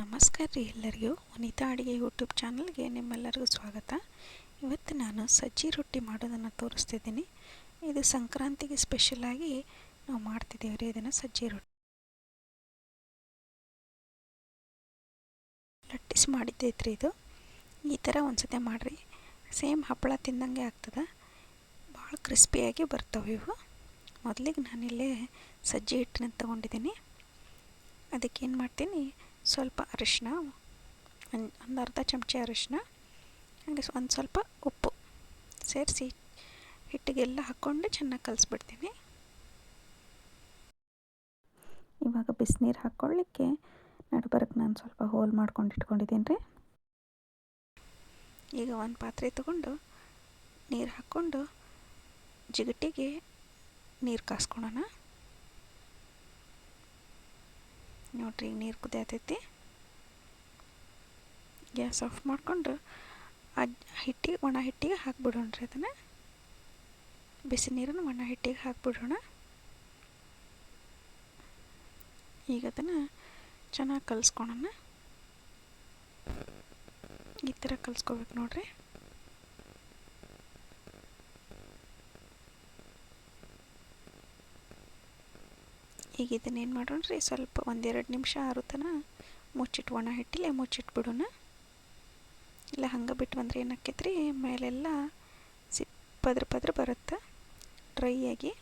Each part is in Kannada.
ನಮಸ್ಕಾರ ರೀ ಎಲ್ಲರಿಗೂ. ವನಿತಾ ಅಡುಗೆ ಯೂಟ್ಯೂಬ್ ಚಾನಲ್ಗೆ ನಿಮ್ಮೆಲ್ಲರಿಗೂ ಸ್ವಾಗತ. ಇವತ್ತು ನಾನು ಸಜ್ಜಿ ರೊಟ್ಟಿ ಮಾಡೋದನ್ನು ತೋರಿಸ್ತಿದ್ದೀನಿ. ಇದು ಸಂಕ್ರಾಂತಿಗೆ ಸ್ಪೆಷಲಾಗಿ ನಾವು ಮಾಡ್ತಿದ್ದೀವಿ ರೀ ಇದನ್ನು ಸಜ್ಜಿ ರೊಟ್ಟಿ. ಲಟ್ಟಿಸಿ ಮಾಡಿದ್ದೈತ್ರಿ ಇದು. ಈ ಥರ ಒಂದ್ಸತಿ ಮಾಡಿರಿ. ಸೇಮ್ ಹಪ್ಪಳ ತಿಂದಂಗೆ ಆಗ್ತದೆ. ಭಾಳ ಕ್ರಿಸ್ಪಿಯಾಗಿ ಬರ್ತವೆ ಇವು. ಮೊದಲಿಗೆ ನಾನಿಲ್ಲೇ ಸಜ್ಜಿ ಹಿಟ್ಟನ್ನ ತೊಗೊಂಡಿದ್ದೀನಿ. ಅದಕ್ಕೇನು ಮಾಡ್ತೀನಿ? ಸ್ವಲ್ಪ ಅರಿಶಿನ ಒಂದು ಒಂದು ಅರ್ಧ ಚಮಚ ಅರಿಶಿನ ಹಾಗೆ ಒಂದು ಸ್ವಲ್ಪ ಉಪ್ಪು ಸೇರಿಸಿ ಹಿಟ್ಟಿಗೆಲ್ಲ ಹಾಕ್ಕೊಂಡು ಚೆನ್ನಾಗಿ ಕಲಿಸ್ಬಿಡ್ತೀನಿ. ಇವಾಗ ಬಿಸಿನೀರು ಹಾಕ್ಕೊಳ್ಳಿಕ್ಕೆ ನಡುಬರಕ್ಕೆ ನಾನು ಸ್ವಲ್ಪ ಹೋಲ್ ಮಾಡ್ಕೊಂಡು ಇಟ್ಕೊಂಡಿದ್ದೀನಿ ರೀ ಈಗ ಒಂದು ಪಾತ್ರೆ ತಗೊಂಡು ನೀರು ಹಾಕ್ಕೊಂಡು ಜಿಗಟಿಗೆ ನೀರು ಕಾಸ್ಕೊಳೋಣ ನೋಡ್ರಿ ನೀರು ಕುದಿಯತೈತಿ? ಗ್ಯಾಸ್ ಆಫ್ ಮಾಡಿಕೊಂಡು ಆ ಹಿಟ್ಟಿಗೆ ಒಣ ಹಿಟ್ಟಿಗೆ ಹಾಕ್ಬಿಡೋಣ್ರಿ ಅದನ್ನು. ಬಿಸಿ ನೀರನ್ನು ಒಣ ಹಿಟ್ಟಿಗೆ ಹಾಕ್ಬಿಡೋಣ. ಈಗ ಅದನ್ನು ಚೆನ್ನಾಗಿ ಕಲಿಸ್ಕೊಳೋಣ. ಈ ಥರ ಕಲಿಸ್ಕೋಬೇಕು ನೋಡ್ರಿ. ಈಗ ಇದನ್ನೇನು ರೀ ಸ್ವಲ್ಪ ಒಂದೆರಡು ನಿಮಿಷ ಆರುತನ ಮುಚ್ಚಿಟ್ಟು ಒಣ ಹಿಟ್ಟಿಲೆ ಮುಚ್ಚಿಟ್ಬಿಡೋಣ. ಇಲ್ಲ, ಹಂಗೆ ಬಿಟ್ಟು ಬಂದರೆ ಏನಾಕೈತ್ರಿ ಮೇಲೆಲ್ಲ ಸಿ ಪದ್ರ ಪದ್ರ ಬರುತ್ತೆ. ಡ್ರೈ ಆಗಿ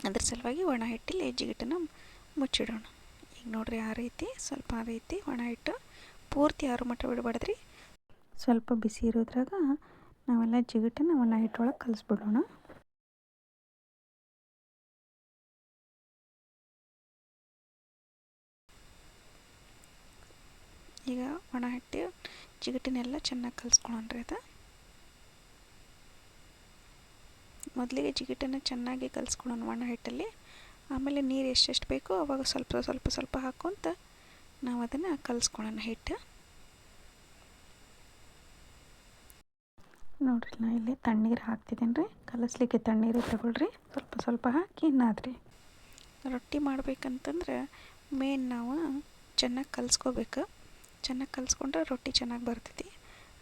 ಅದ್ರ ಸಲುವಾಗಿ ಒಣ ಹಿಟ್ಟಿಲಿ ಜಿಗಿಟನ್ನ ಮುಚ್ಚಿಡೋಣ. ಈಗ ನೋಡ್ರಿ, ಆ ರೀತಿ, ಸ್ವಲ್ಪ ಆ ರೀತಿ ಒಣ ಹಿಟ್ಟು ಪೂರ್ತಿ ಆರು ಮಟ್ಟ ಬಿಡಬಾರ್ದ್ರಿ ಸ್ವಲ್ಪ ಬಿಸಿ ಇರೋದ್ರಾಗ ನಾವೆಲ್ಲ ಜಿಗಿಟನ್ನು ಒಣ ಹಿಟ್ಟೊಳಗೆ ಕಲಿಸ್ಬಿಡೋಣ ಈಗ ಒಣ ಹಿಟ್ಟು ಜಿಗಟಿನೆಲ್ಲ ಚೆನ್ನಾಗಿ ಕಲಿಸ್ಕೊಳನ್ರಿ ಅದು. ಮೊದಲಿಗೆ ಜಿಗಿಟನ್ನು ಚೆನ್ನಾಗಿ ಕಲಿಸ್ಕೊಳೋಣ ಒಣ ಹಿಟ್ಟಲ್ಲಿ. ಆಮೇಲೆ ನೀರು ಎಷ್ಟೆಷ್ಟು ಬೇಕೋ ಅವಾಗ ಸ್ವಲ್ಪ ಸ್ವಲ್ಪ ಸ್ವಲ್ಪ ಹಾಕ್ಕೊಂತ ನಾವು ಅದನ್ನು ಕಲಿಸ್ಕೊಳೋಣ ಹಿಟ್ಟು. ನೋಡ್ರಿ ನಾ ಇಲ್ಲಿ ತಣ್ಣೀರು ಹಾಕ್ತಿದ್ದೀನಿ ರೀ. ಕಲಸ್ಲಿಕ್ಕೆ ತಣ್ಣೀರು ತಗೊಳ್ರಿ. ಸ್ವಲ್ಪ ಸ್ವಲ್ಪ ಹಾಕಿ ನಾದ್ರಿ ರೊಟ್ಟಿ ಮಾಡ್ಬೇಕಂತಂದ್ರೆ ಮೇನ್ ನಾವು ಚೆನ್ನಾಗಿ ಕಲಿಸ್ಕೋಬೇಕು. ಚೆನ್ನಾಗಿ ಕಲಿಸ್ಕೊಂಡ್ರೆ ರೊಟ್ಟಿ ಚೆನ್ನಾಗಿ ಬರ್ತೈತಿ.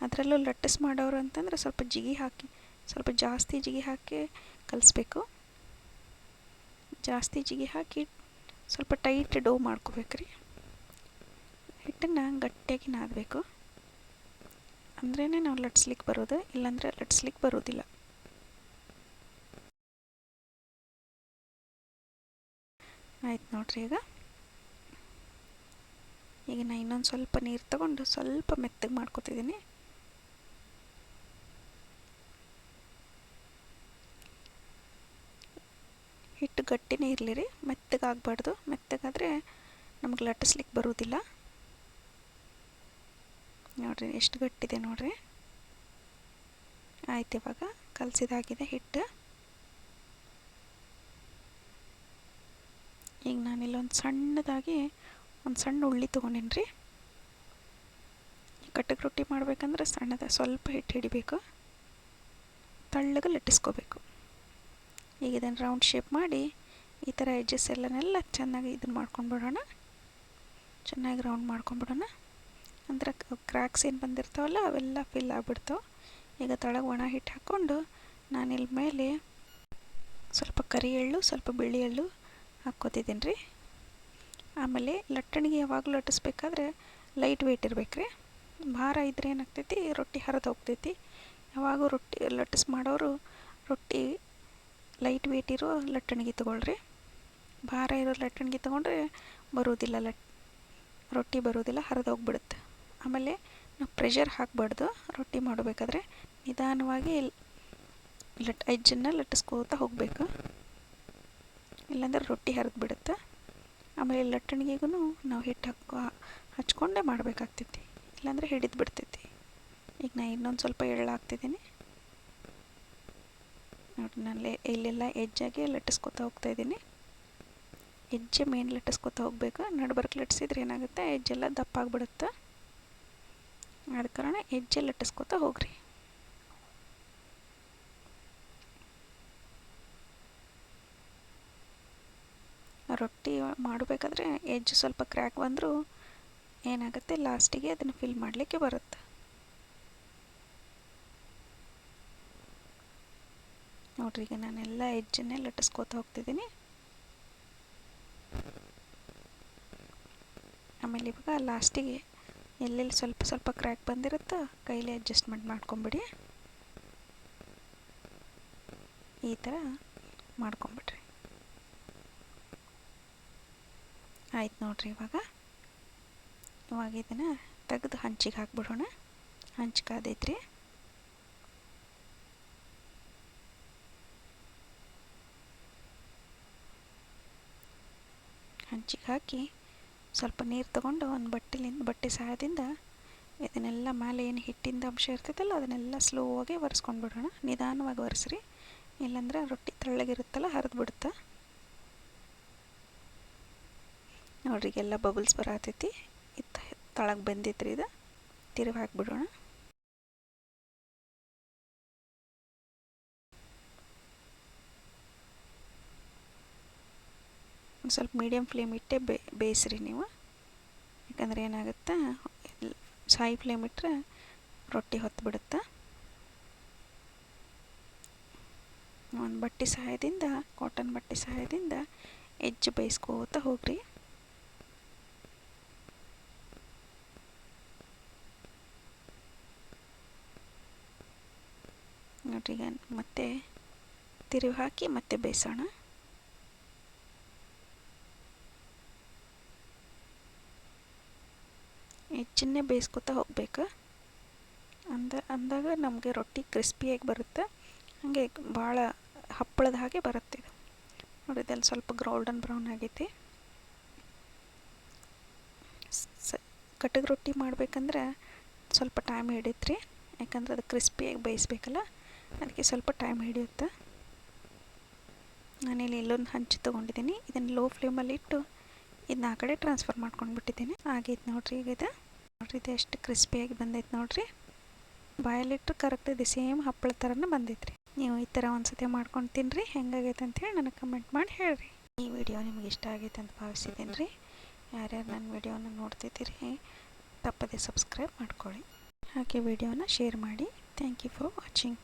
ಅದರಲ್ಲೂ ಲಟ್ಟಿಸ್ ಮಾಡೋರು ಅಂತಂದ್ರೆ ಸ್ವಲ್ಪ ಜಿಗಿ ಹಾಕಿ, ಸ್ವಲ್ಪ ಜಾಸ್ತಿ ಜಿಗಿ ಹಾಕಿ ಕಲಿಸ್ಬೇಕು. ಜಾಸ್ತಿ ಜಿಗಿ ಹಾಕಿ ಸ್ವಲ್ಪ ಟೈಟ್ ಡೋ ಮಾಡ್ಕೋಬೇಕ್ರಿ. ಹಿಟ್ಟನ್ನು ಗಟ್ಟಿಯಾಗಿ ನಾದಬೇಕು. ಅಂದ್ರೇ ನಾವು ಲಟ್ಸ್ಲಿಕ್ಕೆ ಬರೋದು, ಇಲ್ಲಾಂದರೆ ಲಟ್ಸ್ಲಿಕ್ಕೆ ಬರೋದಿಲ್ಲ. ಆಯ್ತು ನೋಡ್ರಿ ಈಗ. ಈಗ ನಾನು ಇನ್ನೊಂದು ಸ್ವಲ್ಪ ನೀರು ತಗೊಂಡು ಸ್ವಲ್ಪ ಮೆತ್ತಗೆ ಮಾಡ್ಕೊತಿದ್ದೀನಿ ಹಿಟ್ಟು ಗಟ್ಟಿನೇ ಇರಲಿ ರೀ ಮೆತ್ತಗಾಗಬಾರ್ದು ಮೆತ್ತಗಾದರೆ ನಮಗೆ ಲಟ್ಟಿಸ್ಲಿಕ್ಕೆ ಬರೋದಿಲ್ಲ. ನೋಡಿರಿ ಎಷ್ಟು ಗಟ್ಟಿದೆ ನೋಡಿರಿ. ಆಯ್ತು ಇವಾಗ ಕಲಸಿದಾಗಿದೆ ಹಿಟ್ಟು. ಈಗ ನಾನಿಲ್ಲೊಂದು ಸಣ್ಣದಾಗಿ ಒಂದು ಸಣ್ಣ ಉಳ್ಳಿ ತೊಗೊಂಡೇನಿ ರೀ ಕಟ್ಟಗೆ ರೊಟ್ಟಿ ಮಾಡ್ಬೇಕಂದ್ರೆ ಸಣ್ಣದ, ಸ್ವಲ್ಪ ಹಿಟ್ಟು ಹಿಡಿಬೇಕು. ತಳ್ಳಗೆ ಲಟ್ಟಿಸ್ಕೋಬೇಕು ಈಗ ಇದನ್ನು ರೌಂಡ್ ಶೇಪ್ ಮಾಡಿ ಈ ಥರ ಎಡ್ಜಸ್ ಎಲ್ಲನೆಲ್ಲ ಚೆನ್ನಾಗಿ ಇದನ್ನು ಮಾಡ್ಕೊಂಡ್ಬಿಡೋಣ ಚೆನ್ನಾಗಿ ರೌಂಡ್ ಮಾಡ್ಕೊಂಡ್ಬಿಡೋಣ ಅಂದ್ರೆ ಕ್ರ್ಯಾಕ್ಸ್ ಏನು ಬಂದಿರ್ತಾವಲ್ಲ, ಅವೆಲ್ಲ ಫಿಲ್ ಆಗಿಬಿಡ್ತಾವೆ. ಈಗ ತಳಗೆ ಒಣ ಹಿಟ್ಟು ಹಾಕ್ಕೊಂಡು ನಾನಿಲ್ಲಿ ಮೇಲೆ ಸ್ವಲ್ಪ ಕರಿ ಎಳ್ಳು, ಸ್ವಲ್ಪ ಬಿಳಿ ಎಳ್ಳು ಹಾಕ್ಕೋತಿದ್ದೀನಿ ರೀ. ಆಮೇಲೆ ಲಟ್ಟಣಿಗೆ ಯಾವಾಗಲೂ ಲಟ್ಟಿಸ್ಬೇಕಾದ್ರೆ ಲೈಟ್ ವೆಯ್ಟ್ ಇರಬೇಕು ರೀ ಭಾರ ಇದ್ರೆ ಏನಾಗ್ತೈತಿ? ರೊಟ್ಟಿ ಹರಿದು ಹೋಗ್ತೈತಿ. ಯಾವಾಗೂ ರೊಟ್ಟಿ ಲಟ್ಟಿಸ್ ಮಾಡೋರು ರೊಟ್ಟಿ ಲೈಟ್ ವೆಯ್ಟ್ ಇರೋ ಲಟ್ಟಣಿಗೆ ತೊಗೊಳ್ರಿ. ಭಾರ ಇರೋ ಲಟ್ಟಣಿಗೆ ತೊಗೊಂಡ್ರೆ ಬರೋದಿಲ್ಲ ಲಟ್, ರೊಟ್ಟಿ ಬರೋದಿಲ್ಲ, ಹರಿದು ಹೋಗ್ಬಿಡುತ್ತೆ. ಆಮೇಲೆ ನಾವು ಪ್ರೆಷರ್ ಹಾಕ್ಬಾರ್ದು. ರೊಟ್ಟಿ ಮಾಡಬೇಕಾದ್ರೆ ನಿಧಾನವಾಗಿ ಲಟ್ ಅಜ್ಜನ್ನ ಲಟ್ಟಿಸ್ಕೋತಾ ಹೋಗಬೇಕು. ಇಲ್ಲಾಂದ್ರೆ ರೊಟ್ಟಿ ಹರಿದು ಬಿಡುತ್ತೆ. ಆಮೇಲೆ ಲಟ್ಟಣಿಗೆಗೂ ನಾವು ಹಿಟ್ಟು ಹಾಕೋ ಹಚ್ಕೊಂಡೇ ಮಾಡಬೇಕಾಗ್ತೈತಿ. ಇಲ್ಲಾಂದರೆ ಹಿಡಿದು ಬಿಡ್ತೈತಿ. ಈಗ ನಾನು ಇನ್ನೊಂದು ಸ್ವಲ್ಪ ಎಳ್ಳು ಹಾಕ್ತಿದ್ದೀನಿ. ನೋಡಿ ನಾನು ಇಲ್ಲೆಲ್ಲ ಎಜ್ಜಾಗಿ ಲಟ್ಟಿಸ್ಕೊತಾ ಹೋಗ್ತಾ ಇದ್ದೀನಿ. ಹೆಜ್ಜೆ ಮೇನ್ ಲಟ್ಟಿಸ್ಕೊತಾ ಹೋಗ್ಬೇಕು. ನಡ್ಬರ್ಕ್ ಲಟ್ಟಿಸಿದ್ರೆ ಏನಾಗುತ್ತೆ ಹೆಜ್ಜೆಲ್ಲ ದಪ್ಪ ಆಗಿಬಿಡುತ್ತೆ ಆದ ಕಾರಣ ಹೆಜ್ಜೆ ಲಟ್ಟಿಸ್ಕೊತಾ ಹೋಗ್ರಿ. ರೊಟ್ಟಿ ಮಾಡಬೇಕಾದ್ರೆ ಎಜ್ಜು ಸ್ವಲ್ಪ ಕ್ರ್ಯಾಕ್ ಬಂದರೂ ಏನಾಗುತ್ತೆ? ಲಾಸ್ಟಿಗೆ ಅದನ್ನು ಫಿಲ್ ಮಾಡಲಿಕ್ಕೆ ಬರುತ್ತೆ. ನೋಡ್ರಿ, ಈಗ ನಾನೆಲ್ಲ ಎಜ್ಜನ್ನೇ ಲಟ್ಟಿಸ್ಕೋತ ಹೋಗ್ತಿದ್ದೀನಿ. ಆಮೇಲೆ ಇವಾಗ ಲಾಸ್ಟಿಗೆ ಎಲ್ಲೆಲ್ಲಿ ಸ್ವಲ್ಪ ಸ್ವಲ್ಪ ಕ್ರ್ಯಾಕ್ ಬಂದಿರುತ್ತೋ ಕೈಲಿ ಅಡ್ಜಸ್ಟ್ಮೆಂಟ್ ಮಾಡ್ಕೊಂಬಿಡಿ. ಈ ಥರ ಮಾಡ್ಕೊಂಬಿಡ್ರಿ ಆಯ್ತು ನೋಡ್ರಿ ಇವಾಗ. ಇವಾಗ ಇದನ್ನು ತೆಗೆದು ಹಂಚಿಗೆ ಹಾಕ್ಬಿಡೋಣ. ಹಂಚು ಕಾದೈತ್ರಿ ಹಂಚಿಗೆ ಹಾಕಿ ಸ್ವಲ್ಪ ನೀರು ತಗೊಂಡು ಒಂದು ಬಟ್ಟೆಲಿಂದ, ಬಟ್ಟೆ ಸಹಾಯದಿಂದ ಇದನ್ನೆಲ್ಲ ಮೇಲೆ ಏನು ಹಿಟ್ಟಿಂದ ಅಂಶ ಇರ್ತೈತಲ್ಲ ಅದನ್ನೆಲ್ಲ ಆಗಿ ಒರೆಸ್ಕೊಂಡು ಬಿಡೋಣ ನಿಧಾನವಾಗಿ ಒರೆಸ್ರಿ. ಇಲ್ಲಾಂದ್ರೆ ರೊಟ್ಟಿ ತೆಳ್ಳಗಿರುತ್ತಲ್ಲ, ಹರಿದು ಬಿಡುತ್ತೆ? ನೋಡ್ರಿ ಎಲ್ಲ ಬಬಲ್ಸ್ ಬರತೈತಿ. ಇತ್ತ ತಳಗೆ ಬಂದಿತ್ರಿ ಇದು. ತಿರುಗಿ ಹಾಕ್ಬಿಡೋಣ. ಒಂದು ಸ್ವಲ್ಪ ಮೀಡಿಯಮ್ ಫ್ಲೇಮ್ ಇಟ್ಟೆ ಬೇಯಿಸ್ರಿ ನೀವು. ಯಾಕಂದ್ರೆ ಏನಾಗುತ್ತೆ ಸಾಯಿ ಫ್ಲೇಮ್ ಇಟ್ಟರೆ ರೊಟ್ಟಿ ಹೊತ್ತು ಬಿಡುತ್ತೆ ಒಂದು ಬಟ್ಟೆ ಸಹಾಯದಿಂದ ಕಾಟನ್ ಬಟ್ಟೆ ಸಹಾಯದಿಂದ ಎಜ್ಜು ಬೇಯಿಸ್ಕೋತ ಹೋಗ್ರಿ. ಈಗ ಮತ್ತೆ ತಿರುವಿ ಹಾಕಿ ಮತ್ತೆ ಬೇಯಿಸೋಣ. ಹೆಚ್ಚನ್ನೇ ಬೇಯಿಸ್ಕೊತಾ ಹೋಗ್ಬೇಕು. ಅಂದ, ಅಂದಾಗ ನಮಗೆ ರೊಟ್ಟಿ ಕ್ರಿಸ್ಪಿಯಾಗಿ ಬರುತ್ತೆ. ಹಾಗೆ ಭಾಳ ಹಪ್ಪಳದ ಹಾಗೆ ಬರುತ್ತೆ ಇದು. ನೋಡಿ, ಇದೆಲ್ಲ ಸ್ವಲ್ಪ ಗೋಲ್ಡನ್ ಬ್ರೌನ್ ಆಗೈತಿ. ಸ ಕಟಕ್ ರೊಟ್ಟಿ ಮಾಡಬೇಕಂದ್ರೆ ಸ್ವಲ್ಪ ಟೈಮ್ ಹಿಡಿತ್ರಿ. ಯಾಕಂದ್ರೆ ಅದು ಕ್ರಿಸ್ಪಿಯಾಗಿ ಬೇಯಿಸ್ಬೇಕಲ್ಲ. ಅದಕ್ಕೆ ಸ್ವಲ್ಪ ಟೈಮ್ ಹಿಡಿಯುತ್ತೆ? ನಾನಿಲ್ಲಿ ಇಲ್ಲೊಂದು ಹಂಚು ತೊಗೊಂಡಿದ್ದೀನಿ. ಇದನ್ನು ಲೋ ಫ್ಲೇಮಲ್ಲಿ ಇಟ್ಟು ಇದನ್ನ ಆ ಕಡೆ ಟ್ರಾನ್ಸ್ಫರ್ ಮಾಡ್ಕೊಂಡ್ಬಿಟ್ಟಿದ್ದೀನಿ. ಆಗೈತೆ ನೋಡ್ರಿ ಈಗ ಇದು ನೋಡ್ರಿ ಇದು ಎಷ್ಟು ಕ್ರಿಸ್ಪಿಯಾಗಿ ಬಂದೈತೆ ನೋಡ್ರಿ. ಬಾಯಲ್ಲಿಟ್ಟು ಇದೆ. ಸೇಮ್ ಹಪ್ಪಳ ಥರನೇ ರೀ ನೀವು ಈ ಥರ ಒಂದ್ಸತಿ ಮಾಡ್ಕೊಂಡು ತಿನ್ನಿರಿ ಹೆಂಗಾಗೈತೆ ಅಂತೇಳಿ ನನಗೆ ಕಮೆಂಟ್ ಮಾಡಿ ಹೇಳ್ರಿ. ಈ ವಿಡಿಯೋ ನಿಮ್ಗೆ ಇಷ್ಟ ಆಗೈತೆ ಅಂತ ಭಾವಿಸಿದ್ದೀನಿ ರೀ ಯಾರ್ಯಾರು ನನ್ನ ವಿಡಿಯೋನ ನೋಡ್ತಿದ್ದೀರಿ, ತಪ್ಪದೆ ಸಬ್ಸ್ಕ್ರೈಬ್ ಮಾಡ್ಕೊಳ್ಳಿ. ಹಾಗೆ ವಿಡಿಯೋನ ಶೇರ್ ಮಾಡಿ. Thank you for watching